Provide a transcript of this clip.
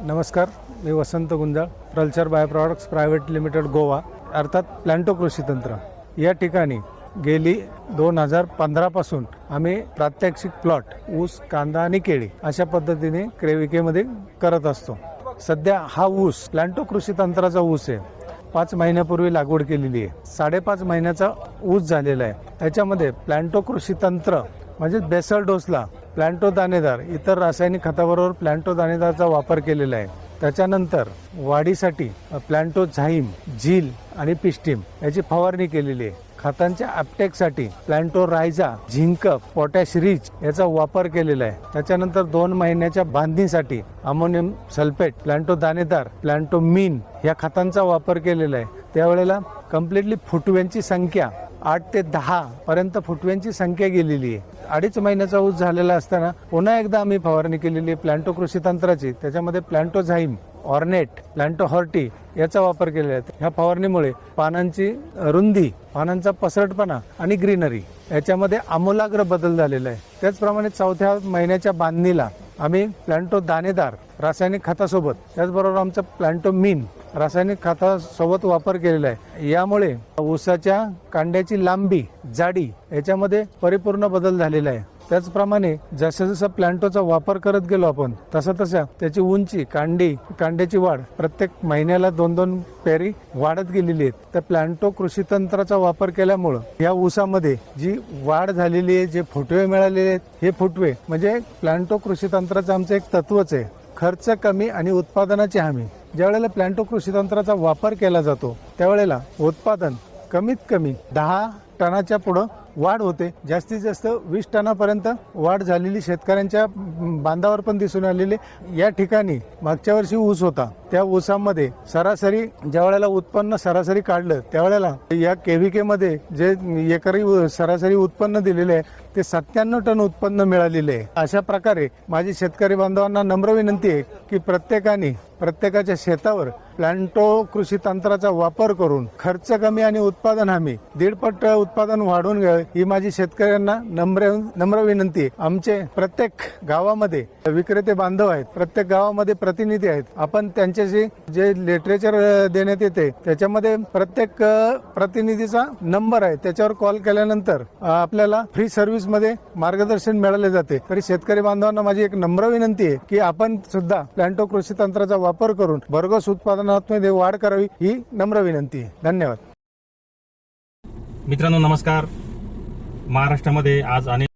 नमस्कार मी Vasant Gunjal प्रल्चर by products private limited Goa. अर्थात प्लॅन्टो कृषी तंत्र. या ठिकाणी गेली दोन हजार पंधरापासून आम्ही प्रात्यक्षिक प्लॉट ऊस कांदा आणि केळी अशा पद्धतीने क्रेविकेमध्ये करत असतो. सध्या हा ऊस प्लॅन्टो कृषी तंत्राचा ऊस आहे. पाच महिन्यापूर्वी लागवड केलेली आहे. साडेपाच महिन्याचा ऊस झालेला आहे. त्याच्यामध्ये प्लॅन्टो कृषी तंत्र म्हणजे बेसल डोसला प्लॅन्टो दाणेदार इतर रासायनिक खताबरोबर प्लॅन्टो दाणेदारचा वापर केलेला आहे. त्याच्यानंतर वाढीसाठी प्लॅन्टो झाईम झील आणि पिस्टीम याची फवारणी केलेली आहे. खतांच्या अपटेकसाठी Planto Rhiza zinc potash rich याचा वापर केलेला आहे. त्याच्यानंतर दोन महिन्याच्या बांधणीसाठी अमोनियम सल्फेट प्लॅन्टो दाणेदार प्लॅन्टो मीन या खतांचा वापर केलेला आहे. त्यावेळेला कम्प्लिटली फुटव्यांची संख्या आठ ते दहा पर्यंत फुटव्यांची संख्या गेलेली आहे. अडीच महिन्याचा ऊस झालेला असताना पुन्हा एकदा आम्ही फवारणी केलेली आहे प्लॅन्टो कृषी तंत्राची. त्याच्यामध्ये प्लॅन्टो झाईम ऑर्नेट प्लॅन्टो हॉर्टी याचा वापर केलेला आहे. ह्या फवारणीमुळे पानांची रुंदी पानांचा पसरटपणा आणि ग्रीनरी याच्यामध्ये आमूलाग्र बदल झालेला आहे. त्याचप्रमाणे चौथ्या महिन्याच्या बांधणीला आम्ही प्लॅन्टो दाणेदार रासायनिक खतासोबत त्याचबरोबर आमचं प्लॅन्टो मीन रासायनिक खतासोबत वापर केलेला आहे. यामुळे ऊसाच्या कांड्याची लांबी जाडी याच्यामध्ये परिपूर्ण बदल झालेला आहे. त्याचप्रमाणे जसं जसं प्लॅन्टोचा वापर करत गेलो आपण तसं तसं त्याची उंची कांडी कांड्याची वाढ प्रत्येक महिन्याला दोन दोन पेरी वाढत गेलेली आहेत. तर प्लॅन्टो कृषी तंत्राचा वापर केल्यामुळं या ऊसामध्ये जी वाढ झालेली आहे जे फुटवे मिळालेले आहेत हे फुटवे म्हणजे प्लॅन्टो कृषी तंत्राचं आमचं एक तत्वच आहे. खर्च कमी आणि उत्पादनाची हमी. ज्यावेळेला प्लॅन्टो कृषी तंत्राचा वापर केला जातो त्यावेळेला उत्पादन कमीत कमी दहा टनाच्या पुढं वाढ होते. जास्तीत जास्त वीस टनापर्यंत वाढ झालेली शेतकऱ्यांच्या बांधावर पण दिसून आलेली. या ठिकाणी मागच्या वर्षी ऊस होता. त्या ऊसामध्ये सरासरी ज्या वेळेला उत्पन्न सरासरी काढलं त्यावेळेला या केव्हीके मध्ये जे एकरी सरासरी उत्पन्न दिलेले आहे ते सत्त्याण्णव टन उत्पन्न मिळालेले आहे. अशा प्रकारे माझी शेतकरी बांधवांना नम्र विनंती आहे की प्रत्येकाने प्रत्येकाच्या शेतावर प्लॅन्टो कृषी तंत्राचा वापर करून खर्च कमी आणि उत्पादन हमी दीडपट उत्पादन वाढवून घ्यावे ही माझी शेतकऱ्यांना नम्र नम्र विनंती आहे. आमचे प्रत्येक गावामध्ये विक्रेते बांधव आहेत प्रत्येक गावामध्ये प्रतिनिधी आहेत. आपण त्यांच्या त्यांच्याशी जे लिटरेचर देण्यात येते त्याच्यामध्ये प्रत्येक प्रतिनिधीचा नंबर आहे. त्याच्यावर कॉल केल्यानंतर आपल्याला फ्री सर्व्हिसमध्ये मार्गदर्शन मिळाले जाते. तरी शेतकरी बांधवांना माझी एक नम्र विनंती आहे की आपण सुद्धा प्लॅन्टो कृषी तंत्राचा वापर करून भरघोस उत्पादनामध्ये वाढ करावी ही नम्र विनंती आहे. धन्यवाद. मित्रांनो नमस्कार. महाराष्ट्रामध्ये आज अनेक